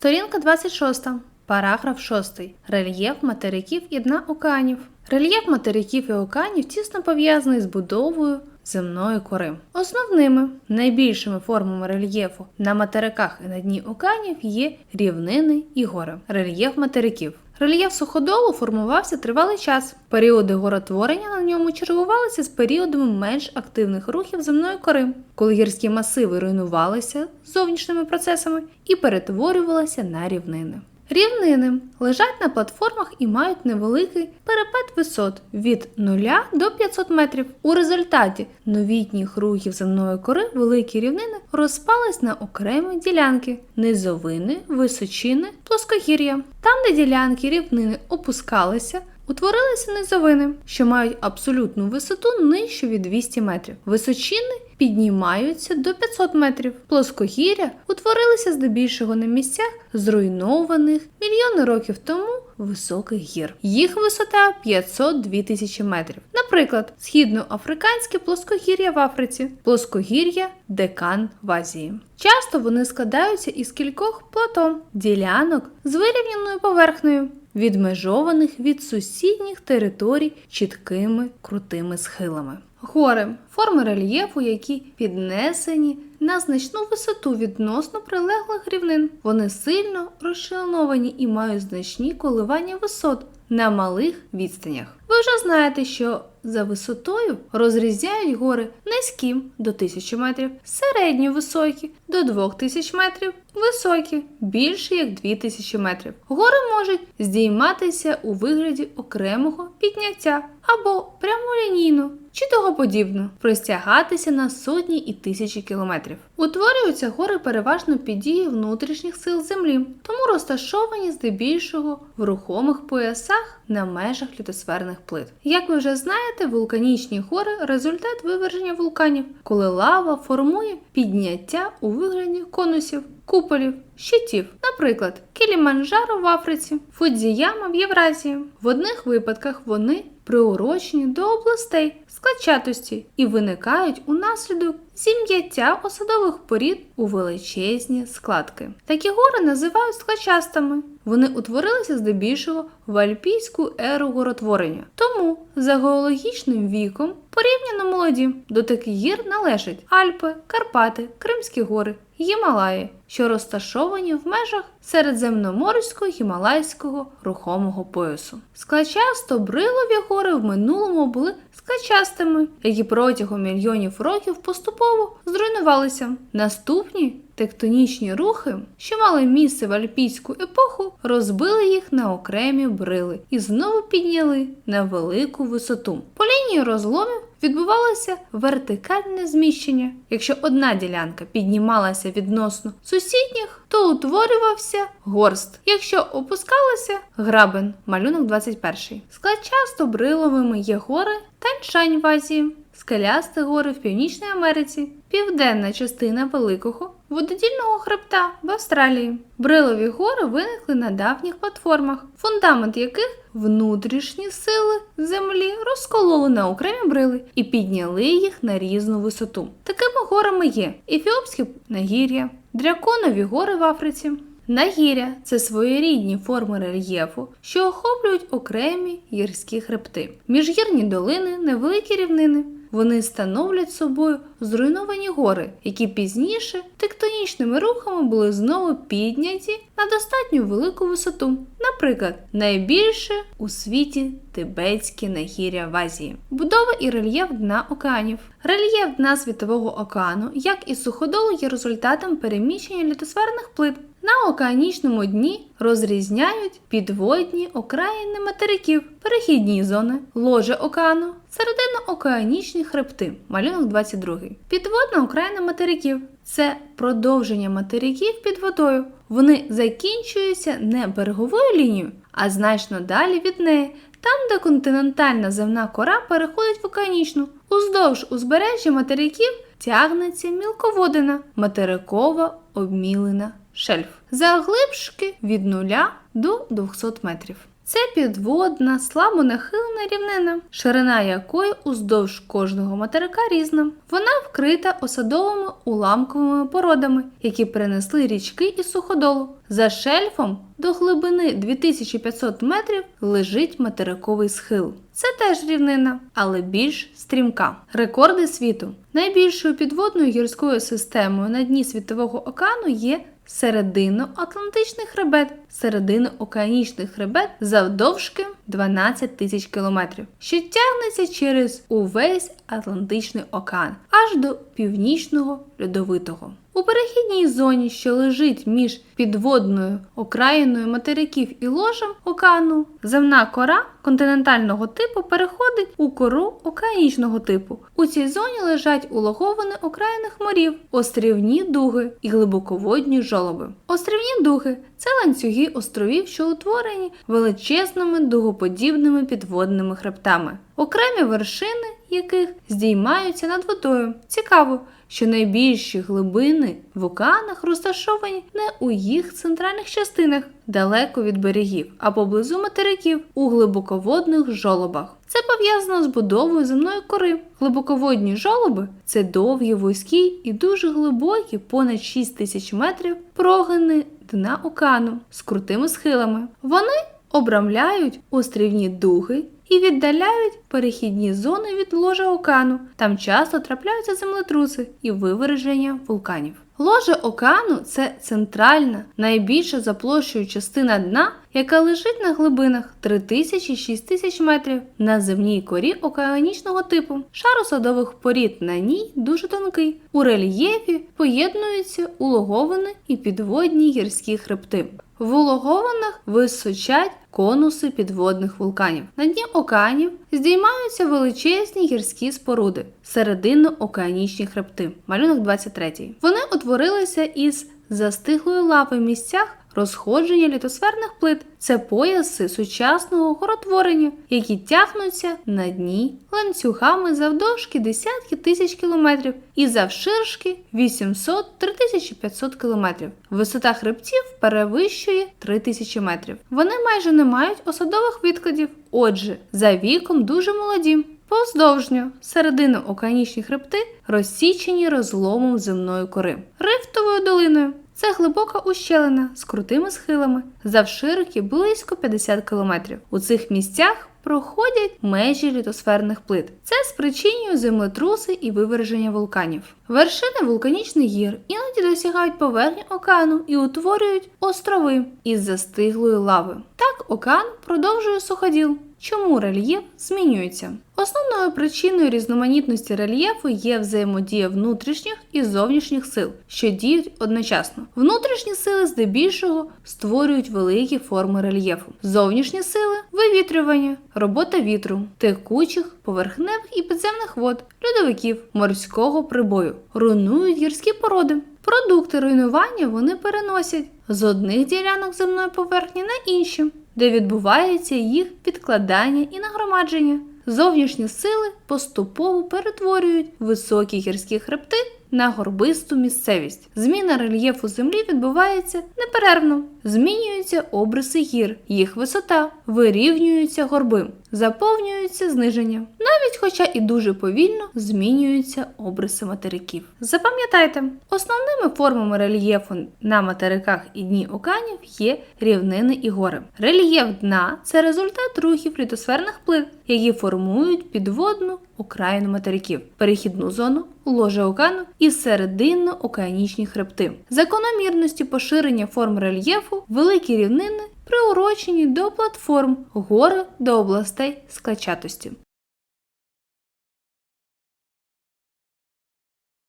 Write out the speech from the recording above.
Сторінка 26. Параграф 6. Рельєф материків і дна океанів. Рельєф материків і океанів тісно пов'язаний з будовою земної кори. Основними найбільшими формами рельєфу на материках і на дні океанів є рівнини і гори. Рельєф материків. Рельєф суходолу формувався тривалий час. Періоди горотворення на ньому чергувалися з періодами менш активних рухів земної кори, коли гірські масиви руйнувалися зовнішніми процесами і перетворювалися на рівнини. Рівнини лежать на платформах і мають невеликий перепад висот від 0 до 500 метрів. У результаті новітніх рухів земної кори великі рівнини розпались на окремі ділянки низовини, височини, плоскогір'я. Там, де ділянки рівнини опускалися, Утворилися низовини, що мають абсолютну висоту нижче від 200 метрів. Височини піднімаються до 500 метрів. Плоскогір'я утворилися здебільшого на місцях зруйнованих мільйони років тому високих гір. Їх висота 502 тисячі метрів. Наприклад, східноафриканське плоскогір'я в Африці, плоскогір'я Декан в Азії. Часто вони складаються із кількох плато, ділянок з вирівняною поверхнею відмежованих від сусідніх територій чіткими крутими схилами. Гори форми рельєфу, які піднесені на значну висоту відносно прилеглих рівнин. Вони сильно розчленовані і мають значні коливання висот на малих відстанях. Ви вже знаєте, що за висотою розрізняють гори низькі до 1000 метрів, середні високі до 2000 метрів, високі більше як 2000 метрів. Гори можуть здійматися у вигляді окремого підняття або прямолінійно чи того подібно, простягатися на сотні і тисячі кілометрів. Утворюються гори переважно під дією внутрішніх сил землі, тому розташовані здебільшого в рухомих поясах на межах літосферних плит. Як ви вже знаєте, вулканічні гори результат виверження вулканів, коли лава формує підняття у вигляді конусів, куполів, щитів, наприклад, Кіліманджаро в Африці, Фудзіяма в Євразії. В одних випадках вони приурочені до областей складчатості і виникають унаслідок зім'яття осадових порід у величезні складки. Такі гори називають складчастими. Вони утворилися здебільшого в альпійську еру горотворення. Тому за геологічним віком порівняно молоді до таких гір належать Альпи, Карпати, Кримські гори, Гімалаї, що розташовані в межах середземноморського гімалайського рухомого поясу. Складчасто брилові гори в минулому були складчастими, які протягом мільйонів років поступово зруйнувалися. Наступні тектонічні рухи, що мали місце в альпійську епоху, розбили їх на окремі брили і знову підняли на велику висоту. По лінії розломів відбувалося вертикальне зміщення. Якщо одна ділянка піднімалася відносно сусідніх, то утворювався горст. Якщо опускалася грабен, малюнок 21. Складчасто бриловими є гори Таньшань в Азії, скелясті гори в Північній Америці, південна частина Великого вододільного хребта в Австралії. Брилові гори виникли на давніх платформах, фундамент яких внутрішні сили землі розкололи на окремі брили і підняли їх на різну висоту. Такими горами є Ефіопське нагір'я, драконові гори в Африці. Нагір'я це своєрідні форми рельєфу, що охоплюють окремі гірські хребти. Міжгірні долини, невеликі рівнини. Вони становлять собою зруйновані гори, які пізніше тектонічними рухами були знову підняті на достатньо велику висоту. Наприклад, найбільше у світі Тибетське нагір'я в Азії. Будова і рельєф дна океанів. Рельєф дна Світового океану, як і суходолу, є результатом переміщення літосферних плит. На океанічному дні розрізняють підводні окраїни материків, перехідні зони, ложе океану, середино-океанічні хребти, малюнок 22. Підводна окраїна материків це продовження материків під водою. Вони закінчуються не береговою лінією, а значно далі від неї, там, де континентальна земна кора переходить в океанічну. Уздовж узбережжя материків тягнеться мілководина, материкова обмілена шельф. Заглибшки від 0 до 200 метрів. Це підводна, слабо нахилена рівнина, ширина якої уздовж кожного материка різна. Вона вкрита осадовими уламковими породами, які принесли річки і суходолу. За шельфом до глибини 2500 метрів лежить материковий схил. Це теж рівнина, але більш стрімка. Рекорди світу. Найбільшою підводною гірською системою на дні Світового океану є серединно-атлантичний хребет, серединно-океанічний хребет завдовжки 12 тисяч кілометрів, що тягнеться через увесь Атлантичний океан аж до північного льодовитого. У перехідній зоні, що лежить між підводною окраїною материків і ложем океану, земна кора континентального типу переходить у кору океанічного типу. У цій зоні лежать улоговини окраїних морів, острівні дуги і глибоководні жолоби. Острівні дуги це ланцюги островів, що утворені величезними дугоподібними підводними хребтами, окремі вершини яких здіймаються над водою. Цікаво, що найбільші глибини в океанах розташовані не у їх центральних частинах, далеко від берегів, а поблизу материків у глибоководних жолобах. Це пов'язано з будовою земної кори. Глибоководні жолоби це довгі, вузькі і дуже глибокі, понад 6 тисяч метрів, прогини дна океану з крутими схилами. Вони обрамляють острівні дуги і віддаляють перехідні зони від ложа океану. Там часто трапляються землетруси і виверження вулканів. Ложе океану це центральна, найбільша за площею частина дна, яка лежить на глибинах 3000-6000 метрів на земній корі океанічного типу. Шар осадових порід на ній дуже тонкий. У рельєфі поєднуються улоговини і підводні гірські хребти. В улоговинах височать конуси підводних вулканів. На дні океанів здіймаються величезні гірські споруди, серединно-океанічні хребти. Малюнок 23. Вони утворилися із застиглої лави в місцях розходження літосферних плит. Це пояси сучасного горотворення, які тягнуться на дні ланцюгами завдовжки десятки тисяч кілометрів і завширшки 800-3500 кілометрів. Висота хребтів перевищує 3000 метрів. Вони майже не мають осадових відкладів, отже, за віком дуже молоді. Поздовжньо середину океанічні хребти розсічені розломом земної кори, рифтовою долиною. Це глибока ущелина з крутими схилами, завширки близько 50 кілометрів. У цих місцях проходять межі літосферних плит. Це спричинює землетруси і виверження вулканів. Вершини вулканічних гір іноді досягають поверхні океану і утворюють острови із застиглої лави. Так океан продовжує суходіл. Чому рельєф змінюється? Основною причиною різноманітності рельєфу є взаємодія внутрішніх і зовнішніх сил, що діють одночасно. Внутрішні сили здебільшого створюють великі форми рельєфу. Зовнішні сили вивітрювання, робота вітру, текучих, поверхневих і підземних вод, льодовиків, морського прибою, руйнують гірські породи. Продукти руйнування вони переносять з одних ділянок земної поверхні на інші, де відбувається їх підкладання і нагромадження. Зовнішні сили поступово перетворюють високі гірські хребти на горбисту місцевість. Зміна рельєфу землі відбувається неперервно. Змінюються обриси гір, їх висота, вирівнюються горби, заповнюються зниження. Хоча і дуже повільно, змінюються обриси материків. Запам'ятайте, основними формами рельєфу на материках і дні океанів є рівнини і гори. Рельєф дна це результат рухів літосферних плит, які формують підводну окраїну материків, перехідну зону, ложе океану і серединно-океанічні хребти. Закономірності поширення форм рельєфу, великі рівнини приурочені до платформ, гори до областей скачатості.